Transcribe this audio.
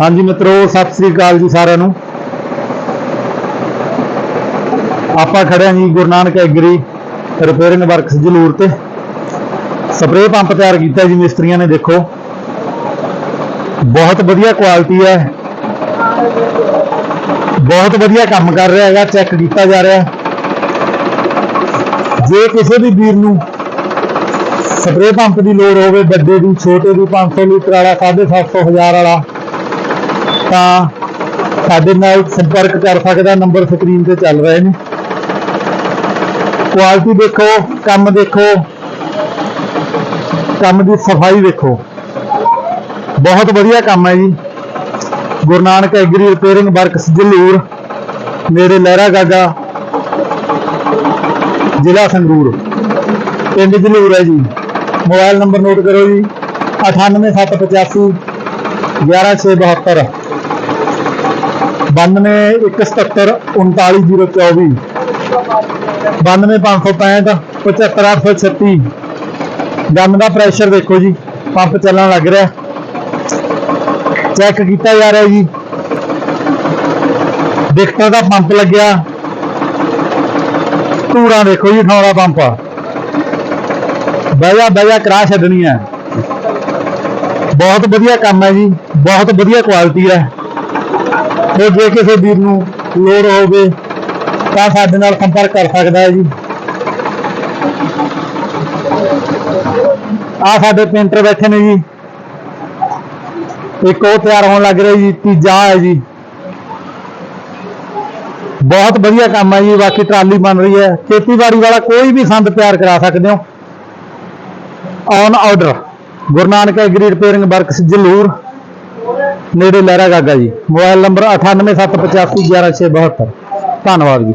ਹਾਂਜੀ ਮਿੱਤਰੋ, ਸਤਿ ਸ੍ਰੀ ਅਕਾਲ ਜੀ ਸਾਰਿਆਂ ਨੂੰ। ਆਪਾਂ ਖੜੇ ਹਾਂ ਜੀ Guru Nanak agri repairing works Jalur ਤੇ। ਸਪਰੇਅ ਪੰਪ ਤਿਆਰ ਕੀਤਾ ਜੀ ਮਿਸਤਰੀਆਂ ਨੇ, ਦੇਖੋ। ਬਹੁਤ ਵਧੀਆ ਕੁਆਲਿਟੀ ਹੈ। ਬਹੁਤ ਵਧੀਆ ਕੰਮ ਕਰ ਰਿਹਾ ਹੈਗਾ, ਚੈੱਕ ਕੀਤਾ ਜਾ ਰਿਹਾ। ਜੇ ਕਿਸੇ ਵੀ ਵੀਰ ਨੂੰ ਸਪਰੇਅ ਪੰਪ ਦੀ ਲੋੜ ਹੋਵੇ, ਵੱਡੇ ਦੀ, ਛੋਟੇ ਦੀ 500 ਲੀਟਰ ਵਾਲਾ 750 1000 ਵਾਲਾ ਤਾਂ ਸਾਡੇ ਨਾਲ ਸੰਪਰਕ ਕਰ ਸਕਦਾ ਨੰਬਰ ਸਕਰੀਨ ਤੇ ਚੱਲ ਰਹੇ ਨੇ। ਕੁਆਲਿਟੀ ਦੇਖੋ, ਕੰਮ ਦੇਖੋ, ਕੰਮ ਦੀ ਸਫ਼ਾਈ ਦੇਖੋ। ਬਹੁਤ ਵਧੀਆ ਕੰਮ ਹੈ ਜੀ। Guru Nanak agri repairing works Jalur ਮੇਰੇ ਲਹਿਰਾ ਗਾਗਾ, ਜ਼ਿਲ੍ਹਾ ਸੰਗਰੂਰ। ਪਿੰਡ ਜਲੂਰ ਹੈ ਜੀ। ਮੋਬਾਈਲ ਨੰਬਰ ਨੋਟ ਕਰੋ ਜੀ। 98785 11672 92177 39024 92565 75836 ਗੰਨ ਦਾ ਪ੍ਰੈਸ਼ਰ ਦੇਖੋ ਜੀ ਪੰਪ ਚੱਲਣ ਲੱਗ ਰਿਹਾ। ਚੈੱਕ ਕੀਤਾ ਜਾ ਰਿਹਾ ਜੀ। ਦੇਖਤਾ ਦਾ ਪੰਪ ਲੱਗਿਆ। ਧੂੜਾਂ ਦੇਖੋ ਜੀ ਠੌਰਾ ਪੰਪ ਬਹਿਆ ਬਹਿਆ ਕਰਾ ਛੱਡਣੀ ਹੈ। ਬਹੁਤ ਵਧੀਆ ਕੰਮ ਹੈ ਜੀ, ਬਹੁਤ ਵਧੀਆ ਕੁਆਲਿਟੀ ਹੈ। ਤੇ ਜੇ ਕਿਸੇ ਵੀਰ ਨੂੰ ਲੋੜ ਹੋਵੇ ਤਾਂ ਸਾਡੇ ਨਾਲ ਸੰਪਰਕ ਕਰ ਸਕਦਾ ਹੈ ਜੀ। ਆ ਸਾਡੇ ਪੇਂਟਰ ਬੈਠੇ ਨੇ ਜੀ। ਇੱਕ ਉਹ ਤਿਆਰ ਹੋਣ ਲੱਗ ਰਿਹਾ ਜੀ, ਤੀਜਾ ਹੈ ਜੀ। ਬਹੁਤ ਵਧੀਆ ਕੰਮ ਹੈ ਜੀ, ਬਾਕੀ ਟਰਾਲੀ ਬਣ ਰਹੀ ਹੈ। ਖੇਤੀਬਾੜੀ ਵਾਲਾ ਕੋਈ ਵੀ ਸੰਦ ਤਿਆਰ ਕਰਾ ਸਕਦੇ ਹੋ। On order Guru Nanak agri repairing works Jalur. ਨੇੜੇ ਲਹਿਰਾ ਗਾਗਾ ਜੀ। ਮੋਬਾਈਲ ਨੰਬਰ 9875511672 ਧੰਨਵਾਦ ਜੀ।